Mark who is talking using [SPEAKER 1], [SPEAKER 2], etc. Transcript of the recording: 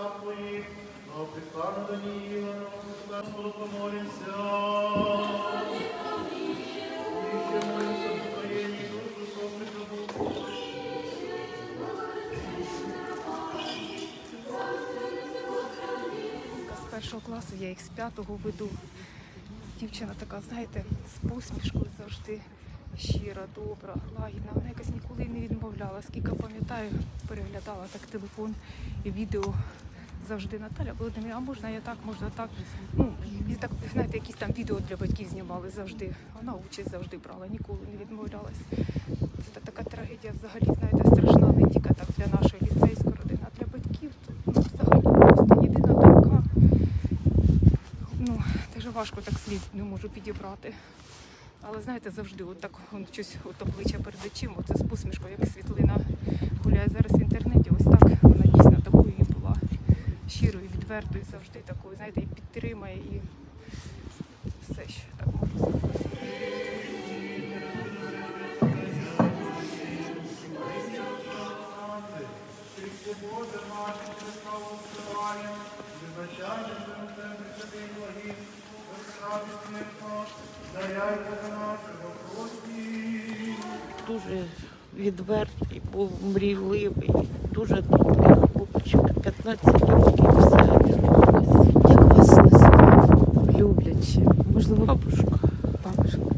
[SPEAKER 1] уста твоїх, но пристану Богу.
[SPEAKER 2] З першого класу я їх з п'ятого веду. Дівчина така, знаєте, з посмішкою завжди щира, добра, лагідна. Вона якось ніколи не відмовляла. Скільки пам'ятаю, переглядала так телефон і відео завжди Наталя Володимирівна, а можна я так, можна так. Ну, і так, знаєте, якісь там відео для батьків знімали завжди. Вона участь завжди брала, ніколи не відмовлялась. Це така трагедія взагалі, знаєте, страшна не тільки так для нашої ліцейської родини, а для батьків. то, Ну, взагалі просто єдина донька. Ну, дуже важко так слів не можу підібрати. Але знаєте, завжди от так он, щось от обличчя перед очима, це з посмішкою, як світлина гуляє зараз в інтернеті. Ось так вона дійсно такою і була щирою, відвертою, завжди такою, знаєте, і підтримає, і все ще так можу сказати.
[SPEAKER 3] Дуже відвертий, був мрійливий, дуже добрий хлопчик, 15 років
[SPEAKER 4] можливо, бабушка.
[SPEAKER 3] Бабушка.